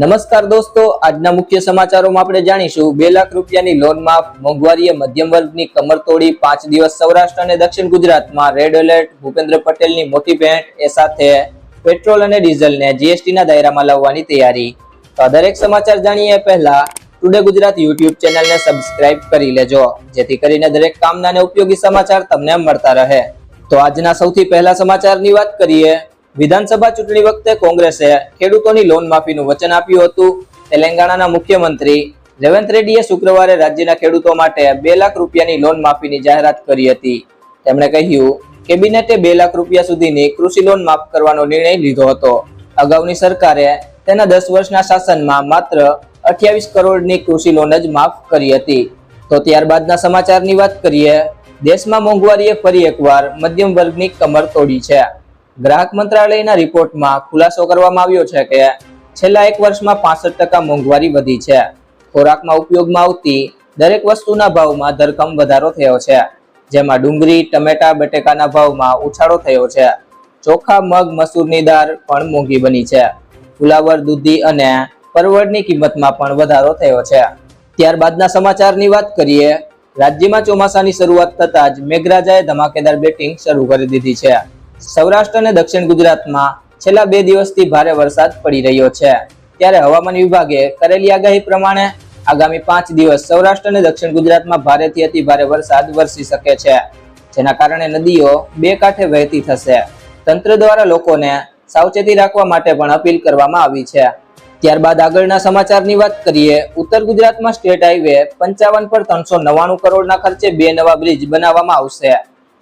નમસ્કાર દોસ્તો, આજના મુખ્ય સમાચારોમાં આપણે જાણીશું. બે લાખ રૂપિયાની લોન માફ મોંઘવારીએ મધ્યમ વર્ગની કમર તોડી પાંચ દિવસ સૌરાષ્ટ્ર અને દક્ષિણ ગુજરાતમાં. રેડ એલર્ટ ભૂપેન્દ્ર પટેલની મોટી ભેટ એ સાથે પેટ્રોલ અને ડીઝલને જીએસટીના દાયરામાં લાવવાની તૈયારી. તો દરેક સમાચાર જાણીએ પહેલા. ટુડે ગુજરાત યુટ્યુબ ચેનલને સબસ્ક્રાઇબ કરી લેજો. જેથી કરીને દરેક કામના અને ઉપયોગી સમાચાર તમને મળતા રહે. તો આજના સૌથી પહેલા સમાચારની વાત કરીએ. વિધાનસભા ચૂંટણી વખતે કોંગ્રેસે ખેડૂતોની લોન માફીનું વચન આપ્યું હતું. તેલંગાણાના મુખ્યમંત્રી રેવંત રેડ્ડીએ શુક્રવારે રાજ્યના ખેડૂતો માટે બે લાખ રૂપિયાની લોન માફીની જાહેરાત કરી હતી. તેમણે કહ્યું કેબિનેટે બે લાખ રૂપિયા સુધીની કૃષિ લોન માફ કરવાનો નિર્ણય લીધો હતો. અગાઉની સરકારે તેના દસ વર્ષના શાસનમાં માત્ર અઠ્યાવીસ કરોડની કૃષિ લોન જ માફ કરી હતી. તો ત્યારબાદના સમાચારની વાત કરીએ. દેશમાં મોંઘવારીએ ફરી એકવાર મધ્યમ વર્ગની કમર તોડી છે. ગ્રાહક મંત્રાલયના રિપોર્ટમાં ખુલાસો કરવામાં આવ્યો છે કે છેલ્લા એક વર્ષમાં પાસઠ ટકા મોંઘવારી વધી છે. ખોરાકમાં ઉપયોગમાં આવતી દરેક વસ્તુના ભાવમાં ધરખમ વધારો થયો છે, જેમાં ડુંગળી, ટમેટા, બટેકાના ભાવમાં ઉછાળો થયો છે. ચોખા, મગ, મસૂરની દાળ પણ મોંઘી બની છે. ફુલાવર દૂધી અને પરવળની કિંમતમાં પણ વધારો થયો છે. ત્યારબાદના સમાચારની વાત કરીએ, રાજ્યમાં ચોમાસાની શરૂઆત થતાં જ મેઘરાજાએ ધમાકેદાર બેટિંગ શરૂ કરી દીધી છે. સૌરાષ્ટ્ર અને દક્ષિણ ગુજરાતમાં છેલ્લા બે દિવસથી ભારે વરસાદ પડી રહ્યો છે. ત્યારે હવામાન વિભાગે કરેલી આગાહી પ્રમાણે આગામી પાંચ દિવસ સૌરાષ્ટ્ર અને દક્ષિણ ગુજરાતમાં ભારેથી અતિ ભારે વરસાદ વરસી શકે છે, જેના કારણે નદીઓ બે કાંઠે વહેતી થશે. તંત્ર દ્વારા લોકોને સાવચેતી રાખવા માટે પણ અપીલ કરવામાં આવી છે. ત્યારબાદ આગળના સમાચારની વાત કરીએ, ઉત્તર ગુજરાતમાં સ્ટેટ હાઈવે પંચાવન પર ત્રણસો નવ્વાણું કરોડના ખર્ચે બે નવા બ્રિજ બનાવવામાં આવશે.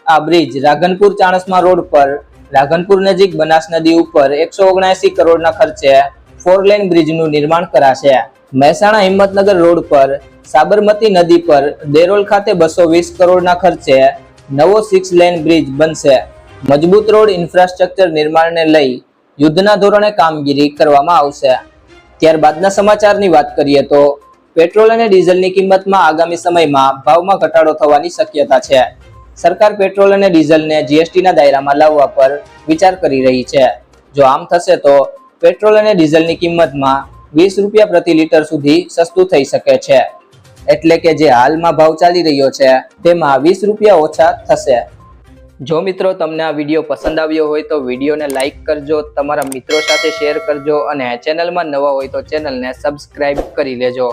આ બ્રિજ રાધનપુર ચાણસમા રોડ પર, રાધનપુર નજીક બનાસ નદી ઉપર એકસો ઓગણસી કરોડના ખર્ચે ફોર લેન બ્રિજનું નિર્માણ કરાશે. મહેસાણા હિંમતનગર રોડ પર, સાબરમતી નદી પર દેરોલ ખાતે બસો વીસ કરોડના ખર્ચે નવો સિક્સ લેન બ્રિજ બનશે. મજબૂત રોડ ઇન્ફ્રાસ્ટ્રક્ચર નિર્માણને લઈ યુદ્ધના ધોરણે કામગીરી કરવામાં આવશે. ત્યારબાદના સમાચારની વાત કરીએ તો, પેટ્રોલ અને ડીઝલની કિંમતમાં આગામી સમયમાં ભાવમાં ઘટાડો થવાની શક્યતા છે. સરકાર પેટ્રોલ અને ડીઝલને જીએસટીના દાયરામાં લાવવા પર વિચાર કરી રહી છે. જો આમ થશે તો પેટ્રોલ અને ડીઝલની કિંમતમાં વીસ રૂપિયા પ્રતિ લીટર સુધી સસ્તું થઈ શકે છે. એટલે કે જે હાલમાં ભાવ ચાલી રહ્યો છે, તેમાં વીસ રૂપિયા ઓછા થશે. જો મિત્રો તમને આ વીડિયો પસંદ આવ્યો હોય તો વિડીયોને લાઇક કરજો, તમારા મિત્રો સાથે શેર કરજો અને ચેનલમાં નવા હોય તો ચેનલને સબસ્ક્રાઈબ કરી લેજો.